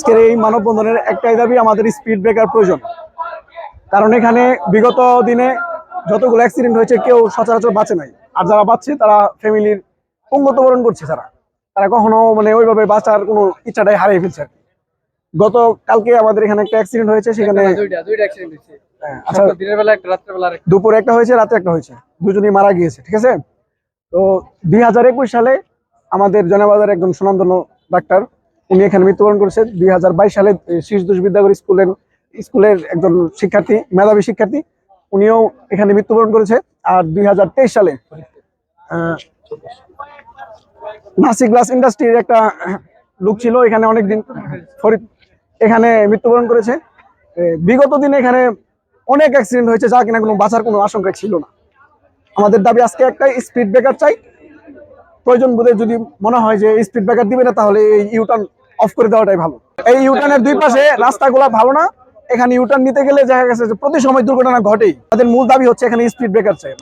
আজকের এই মানববন্ধনের একটাই দাবি আমাদের স্পিড ব্রেকার প্রয়োজন। কারণ এখানে বিগত দিনে যতগুলো অ্যাক্সিডেন্ট হয়েছে কেউ সচরাচর বাঁচে নাই। আর যারা বাঁচছে তারা ফ্যামিলির বরণ করছে তারা তারা কখনো মানে ওইভাবে বাঁচার কোনো ইচ্ছাটাই হারিয়ে ফেলছে গত কালকে আমাদের এখানে একটা অ্যাক্সিডেন্ট হয়েছে সেখানে হয়েছে। হ্যাঁ, আচ্ছা। একটা দিনের বেলা একটা রাত্রে দুপুরে একটা হয়েছে রাতে একটা হয়েছে। দুজনেই মারা গিয়েছে ঠিক আছে? তো দুই হাজার একুশ সালে আমাদের জনবাজার একজন সুনামধন্য ডাক্তার উনি এখানে মৃত্যুবরণ করেছে। দুই হাজার বাইশ সালে শীষ দুষ বিদ্যাগর স্কুলের স্কুলের একজন শিক্ষার্থী, মেধাবী শিক্ষার্থী, উনিও এখানে মৃত্যুবরণ করেছে। আর দুই হাজার তেইশ সালে নাসিক গ্লাস ইন্ডাস্ট্রির একটা লোক ছিল, এখানে অনেকদিন ফরিদ, এখানে মৃত্যুবরণ করেছে। বিগত দিনে এখানে অনেক অ্যাক্সিডেন্ট হয়েছে, যা কিনা কোনো বাঁচার কোনো আশঙ্কা ছিল না। আমাদের দাবি আজকে একটাই স্পিড ব্রেকার চাই। প্রয়োজন বোধে যদি মনে হয় যে স্পিড ব্রেকার দিবে না, তাহলে এই ইউটার্ন অফ করে দেওয়াটাই ভালো। এই ইউটার্নের দুই পাশে রাস্তাগুলো ভালো না। এখানে ইউটার্ন নিতে গেলে দেখা গেছে যে প্রতি সময় দুর্ঘটনা ঘটেই। তাদের মূল দাবি হচ্ছে এখানে স্পিড ব্রেকার চাই।